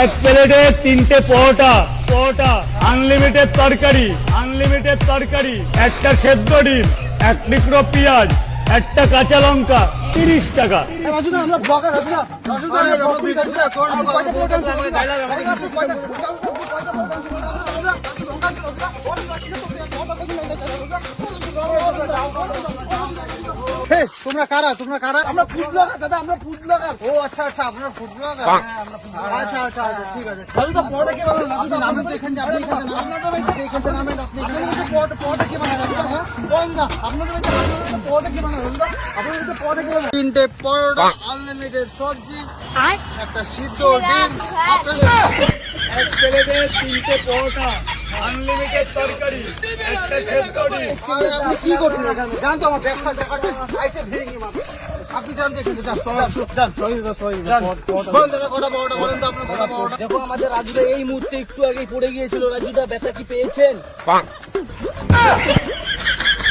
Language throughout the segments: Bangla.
এক প্লেটে তিনটে পরোটা পরোটা আনলিমিটেড তরকারি আনলিমিটেড তরকারি, একটা সেদ্ধ ডিম, এক টুকরো পেঁয়াজ, একটা কাঁচা লঙ্কা, তিরিশ টাকা। আমরা তোমরা কারা? তোমরা কারা? আমরা ফুড ব্লগার দাদা আমরা ফুড ব্লগার ও আচ্ছা আচ্ছা আপনারা ফুড ব্লগার আচ্ছা আচ্ছা আচ্ছা ঠিক আছে। রাজুদা পড়া কি বানাবেন আপনি নামেন তো এখানে আপনি এখানে আপনাদের বাড়িতে এখানে নামেন আপনি এখানে পড়া পড়া কি বানাবেন হ্যাঁ বল না। আপনাদের বাড়িতে পড়া কি বানাবেন আপনাদের বাড়িতে পড়া কি বানাবেন তিনটে পরোটা আনলিমিটেড সবজি একটা সিদ্ধ ডিম। এক প্লেটে তিনটে পরোটা। আনলিমিটেড তরকারি একটা সেদ্ধ আপনি কি করছেন এখানে? জান তো আমার ব্যবসা জায়গাটা আইসে ভেঙে মাপ আপনি জান দেখুন যান। সব যান। সরি সরি বলুন দাদা কটা বড়টা বলুন তো আপনার কটা বড়টা দেখো আমাদের রাজুদা এই মুহূর্তে একটু আগেই পড়ে গিয়েছিল। রাজুদা ব্যথা কি পেয়েছেন?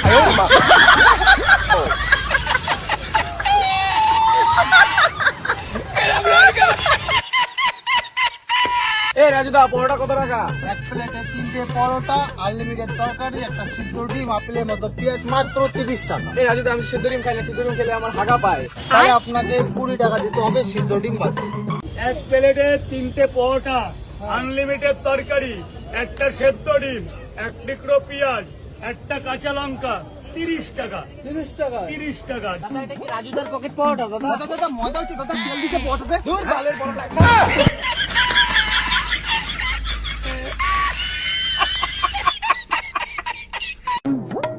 এই রাজুদা পরোটা কত টাকা? এক প্লেটে তিনটে পরোটা আনলিমিটেড তরকারি একটা সিদ্ধ ডিম আপেলের মতো পেঁয়াজ মাত্র তিরিশ টাকা। এই রাজুদা আমি সিদ্ধ ডিম খাই না সিদ্ধ ডিম খেলে আমার হাগা পায়। তাই আপনাকে কুড়ি টাকা দিতে হবে সিদ্ধ ডিম বাদ। এক প্লেটে তিনটে পরোটা আনলিমিটেড তরকারি একটা সেদ্ধ ডিম এক টুকরো পেঁয়াজ একটা কাঁচা লঙ্কা তিরিশ টাকা। তিরিশ টাকা। তিরিশ টাকা। দাদা এটা কি রাজুদার পকেট পরোটা দাদা? দাদা দাদা মজা হচ্ছে দাদা তেল পরোটাতে। দূর বালের পরোটা। Ooh.